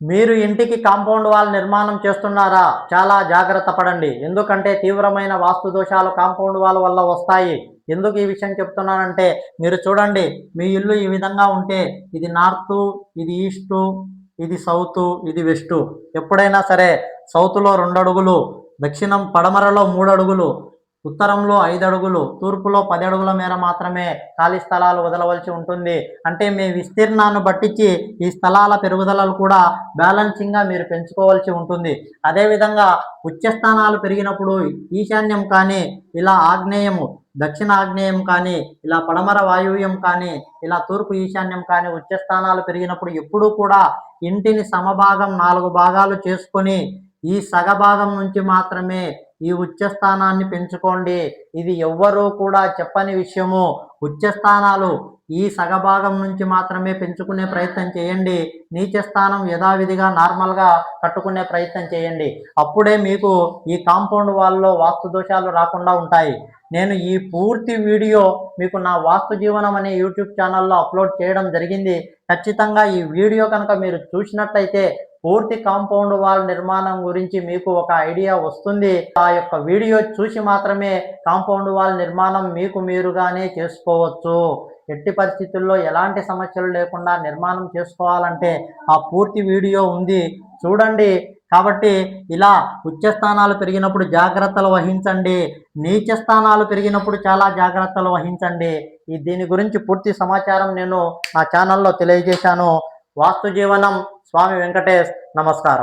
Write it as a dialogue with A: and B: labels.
A: మీరు ఇంటికి compound wall నిర్మాణం చేస్తున్నారా? చాలా జాగ్రత్త పడండి. ఎందుకంటే తీవ్రమైన వాస్తు దోషాలు కాంపౌండ్ వాల్ వల్ల వస్తాయి. ఎందుకు ఈ విషయం చెప్తున్నానంటే మీరు చూడండి మీ ఇల్లు ఈ విధంగా ఉంటే ఇది నార్త్ ఇది ఈస్టు ఇది సౌత్ ఇది వెస్ట్. ఎప్పుడైనా సరే సౌత్లో రెండు అడుగులు దక్షిణం పడమరలో మూడు అడుగులు ఉత్తరంలో ఐదు అడుగులు తూర్పులో పది అడుగుల మేర మాత్రమే ఖాళీ స్థలాలు వదలవలసి ఉంటుంది. అంటే మీ విస్తీర్ణాన్ని బట్టించి ఈ స్థలాల పెరుగుదలలు కూడా బ్యాలెన్సింగ్గా మీరు పెంచుకోవాల్సి ఉంటుంది. అదేవిధంగా ఉచ్చస్థానాలు పెరిగినప్పుడు ఈశాన్యం కానీ ఇలా ఆగ్నేయము దక్షిణ ఆగ్నేయం కానీ ఇలా పడమర వాయువ్యం కానీ ఇలా తూర్పు ఈశాన్యం కానీ ఉచ్చస్థానాలు పెరిగినప్పుడు ఎప్పుడూ కూడా ఇంటిని సమభాగం నాలుగు భాగాలు చేసుకొని ఈ సగభాగం నుంచి మాత్రమే ఈ ఉచ్చస్థానాన్ని పెంచుకోండి. ఇది ఎవ్వరూ కూడా చెప్పని విషయము. ఉచ్చస్థానాలు ఈ సగభాగం నుంచి మాత్రమే పెంచుకునే ప్రయత్నం చేయండి. నీచస్థానం యథావిధిగా నార్మల్గా కట్టుకునే ప్రయత్నం చేయండి. అప్పుడే మీకు ఈ కాంపౌండ్ వాల్లో వాస్తు దోషాలు రాకుండా ఉంటాయి. నేను ఈ పూర్తి వీడియో మీకు నా వాస్తు జీవనం అనే యూట్యూబ్ ఛానల్లో అప్లోడ్ చేయడం జరిగింది. ఖచ్చితంగా ఈ వీడియో కనుక మీరు చూసినట్లయితే పూర్తి కాంపౌండ్ వాల్ నిర్మాణం గురించి మీకు ఒక ఐడియా వస్తుంది. ఆ యొక్క వీడియో చూసి మాత్రమే కాంపౌండ్ వాల్ నిర్మాణం మీకు మీరుగానే చేసుకోవచ్చు. ఎట్టి పరిస్థితుల్లో ఎలాంటి సమస్యలు లేకుండా నిర్మాణం చేసుకోవాలంటే ఆ పూర్తి వీడియో ఉంది. చూడండి. కాబట్టి ఇలా ఉచ్చ స్థానాలు పెరిగినప్పుడు జాగ్రత్తలు వహించండి. నీచ స్థానాలు పెరిగినప్పుడు చాలా జాగ్రత్తలు వహించండి. ఈ దీని గురించి పూర్తి సమాచారం నేను నా ఛానల్లో తెలియజేశాను. వాస్తు జీవనం స్వామి వెంకటేష్ నమస్కారం.